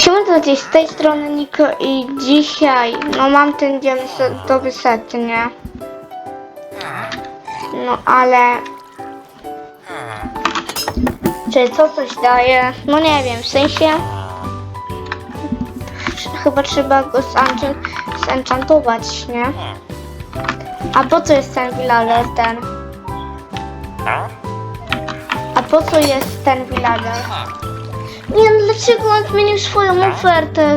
Siema to gdzieś z tej strony Niko i dzisiaj no mam ten diamentowy set, nie? No ale... Czy co coś daje? No nie wiem, w sensie... Chyba trzeba go zenchan- zenchantować, nie? A po co jest ten villager ten? A po co jest ten villager? Nie wiem, dlaczego on zmienił swoją ofertę.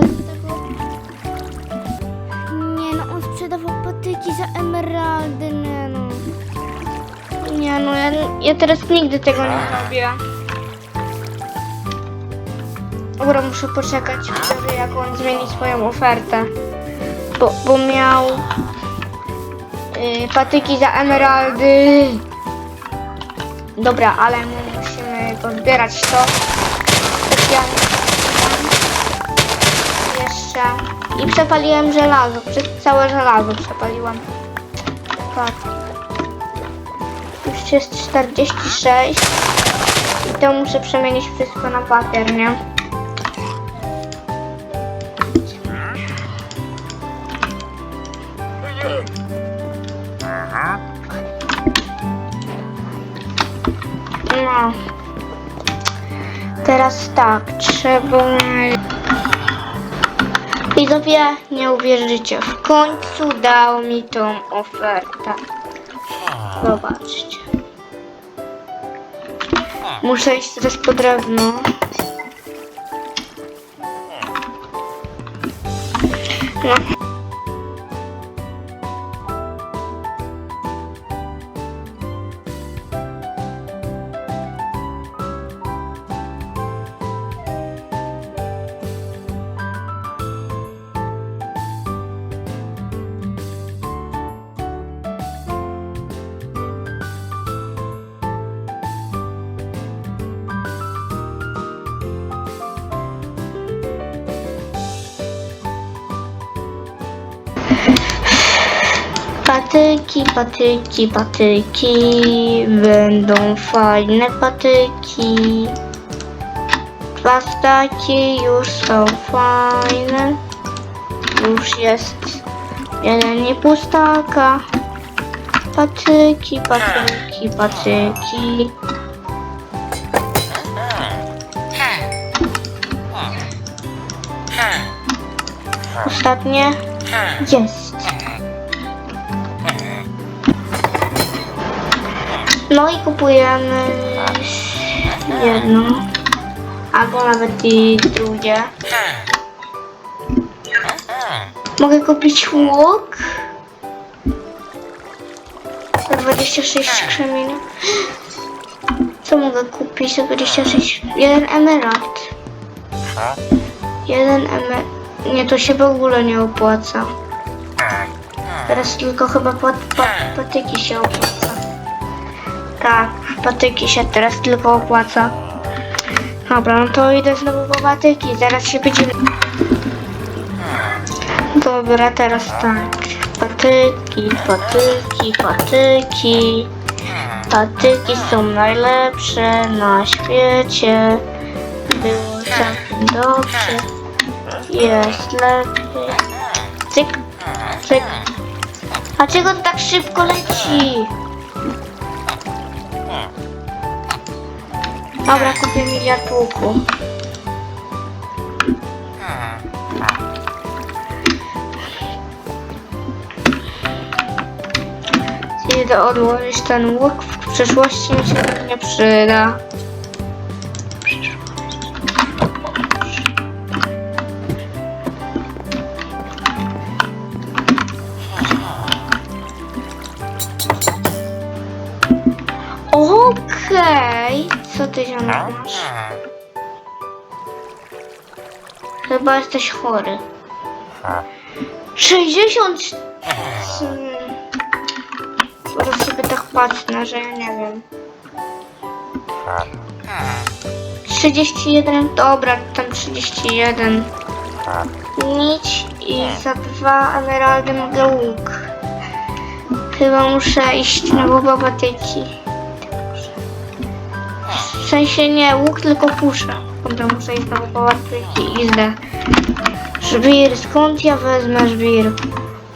Nie no, on sprzedawał patyki za emeraldy, nie no. Nie no, ja, ja teraz nigdy tego nie robię. Dobra, muszę poczekać wtedy, jak on zmieni swoją ofertę. Bo, bo miał y, patyki za emeraldy. Dobra, ale my musimy pozbierać to. Jeszcze. I przepaliłem żelazo. Całe żelazo przepaliłem. Tak. Już jest 46. I to muszę przemienić wszystko na papier, nie? Teraz tak, trzeba... Widzowie, nie uwierzycie, w końcu dał mi tą ofertę. Zobaczcie. Muszę iść teraz po drewno. No. Patyki, patyki, patyki, będą fajne patyki. Plastaki już są fajne. Już jest jeden nie pustaka. Patyki, patyki, patyki. Ostatnie jest. No i kupujemy jedno, albo nawet i drugie. Mogę kupić łuk za 26 krzemieni. Co mogę kupić za 26? Jeden emerald. Jeden emerald. Nie, to się w ogóle nie opłaca. Teraz tylko chyba pat, pat, patyki się opłaca. Tak, patyki się teraz tylko opłaca. Dobra, no to idę znowu po patyki, zaraz się będziemy... Dobra, teraz tak. Patyki, patyki, patyki. Patyki są najlepsze na świecie. Było całkiem dobrze. Jest lepiej. Cyk, cyk. A czego tak szybko leci? Dobra, kupię miliard łuku. Idę odłożyć ten łuk, w przyszłości mi się nie przyda. Okej, co ty się masz? Chyba jesteś chory. 60! Hmm. Zaraz sobie tak patrzę, że ja nie wiem. 31, dobra, tam 31. Nic i za dwa emeraldy mogę łuk. Chyba muszę iść na głowa patyki. Sensie nie, łuk tylko puszę. Dobra, muszę iść znowu po łatwyki i idę. Żwir, skąd ja wezmę żwir?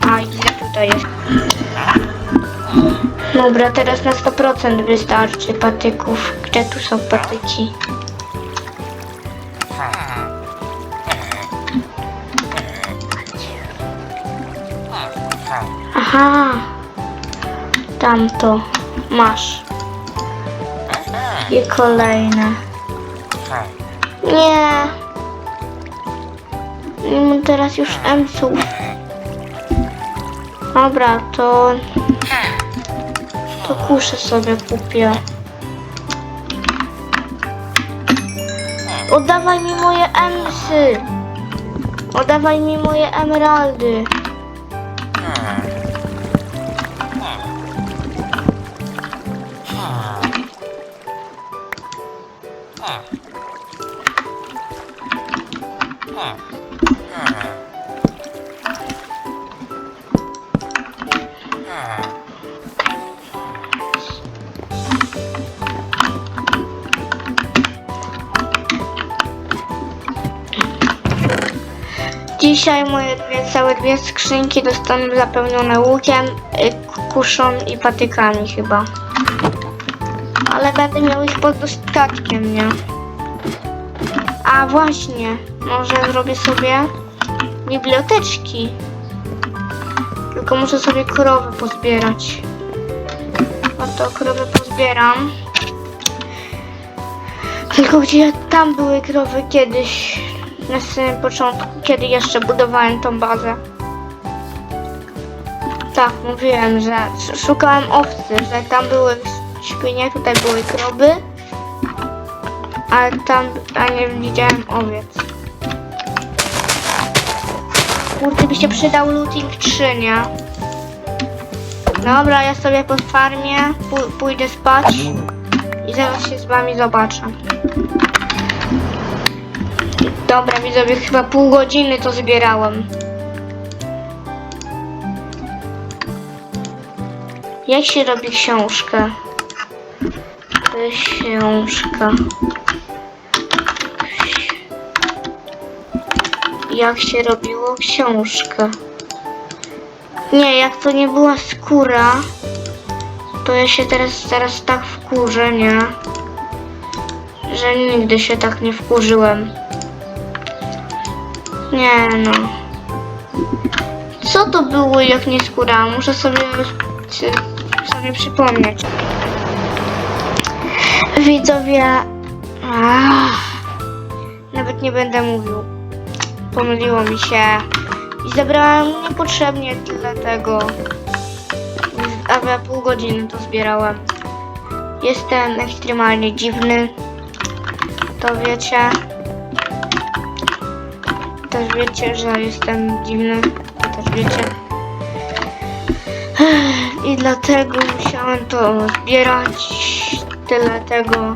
A, idę tutaj jest. Dobra, teraz na 100% wystarczy patyków. Gdzie tu są patyki? Aha, tamto masz. I kolejne. Nie. Nie mam teraz już emców. Dobra, to... To kuszę sobie kupię. Oddawaj mi moje emsy. Oddawaj mi moje emeraldy. Dzisiaj moje dwie, całe dwie skrzynki dostaną zapełnione łukiem, y, kuszą i patykami chyba. Ale będę miał ich pod dostatkiem, nie? A właśnie, może zrobię sobie biblioteczki. Tylko muszę sobie krowy pozbierać. Oto krowy pozbieram. Tylko gdzie tam były krowy kiedyś, na samym początku, kiedy jeszcze budowałem tą bazę. Tak, mówiłem, że sz- szukałem owcy, że tam były świnie, tutaj były krowy, a tam, a nie widziałem owiec. Kurde, by się przydał looting 3, nie? Dobra, ja sobie po farmie pó- pójdę spać i zaraz się z wami zobaczę. Dobra, widzowie, chyba pół godziny to zbierałem. Jak się robi książkę? Książka. Jak się robiło książkę? Nie, jak to nie była skóra, to ja się teraz, teraz tak wkurzę, nie? Że nigdy się tak nie wkurzyłem. Nie no. Co to było jak nie skóra? Muszę sobie, sobie przypomnieć. Widzowie. Ach, nawet nie będę mówił. Pomyliło mi się. I zebrałem niepotrzebnie tyle tego. A pół godziny to zbierałem. Jestem ekstremalnie dziwny. To wiecie. Też wiecie, że jestem dziwny. Też wiecie. I dlatego musiałem to zbierać. Tyle tego.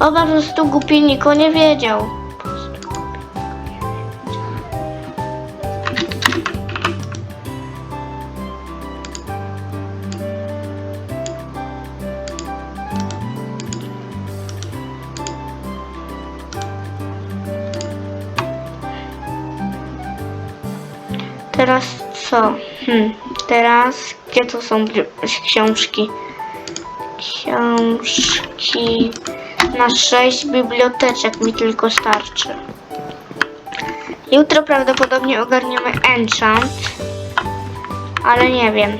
O, po prostu głupi Niko nie wiedział. Teraz co? Hmm. Teraz gdzie to są książki? Książki na sześć biblioteczek mi tylko starczy. Jutro prawdopodobnie ogarniemy enchant, ale nie wiem.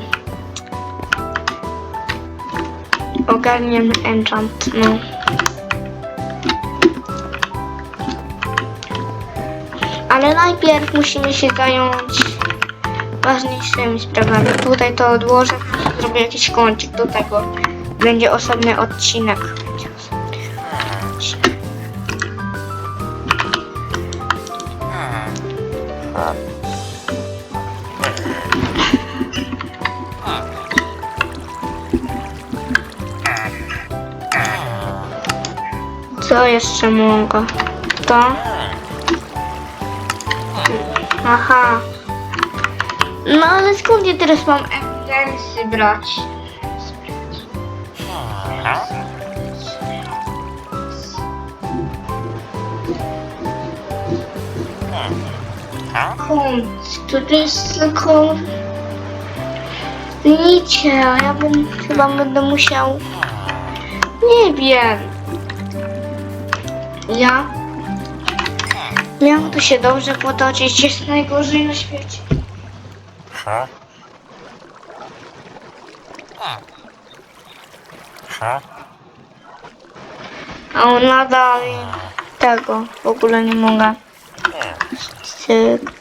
Ogarniemy enchant, no. Ale najpierw musimy się zająć ważniejszymi sprawami. Tutaj to odłożę, zrobię jakiś kącik do tego. Będzie osobny odcinek. Będzie osobny odcinek. Co jeszcze mogę? To? Aha. No ale skąd ja teraz mam ewidencję brać? Kąt, to, to jest tylko nicie, a ja bym chyba będę musiał, nie wiem, ja miałam tu się dobrze potoczyć, jest najgorzej na świecie. Ha? Ha? A on nadal tego w ogóle nie mogę. Cyk.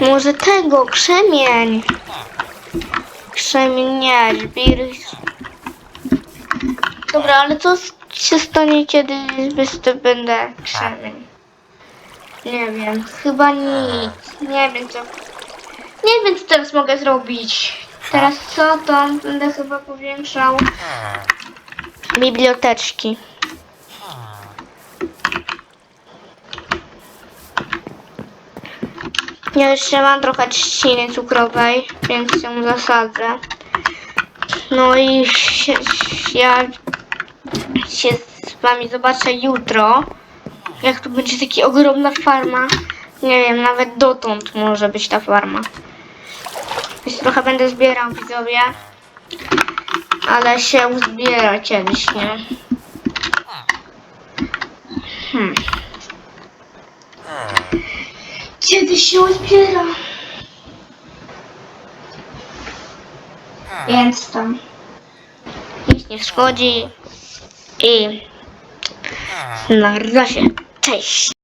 Może tego, krzemień. Krzemień nie, żbir. Dobra, ale co się stanie, kiedy wystąpę krzemień? Nie wiem, chyba nic. Nie wiem co. Nie wiem co teraz mogę zrobić. Teraz co, to będę chyba powiększał biblioteczki. Ja jeszcze mam trochę trzciny cukrowej, więc ją zasadzę. No i się, ja się z wami zobaczę jutro. Jak tu będzie taka ogromna farma. Nie wiem, nawet dotąd może być ta farma. Więc trochę będę zbierał widzowie. Ale się uzbiera kiedyś, nie? Hmm. Kiedy się uzbiera? Więc tam nic nie szkodzi i na razie. vocês.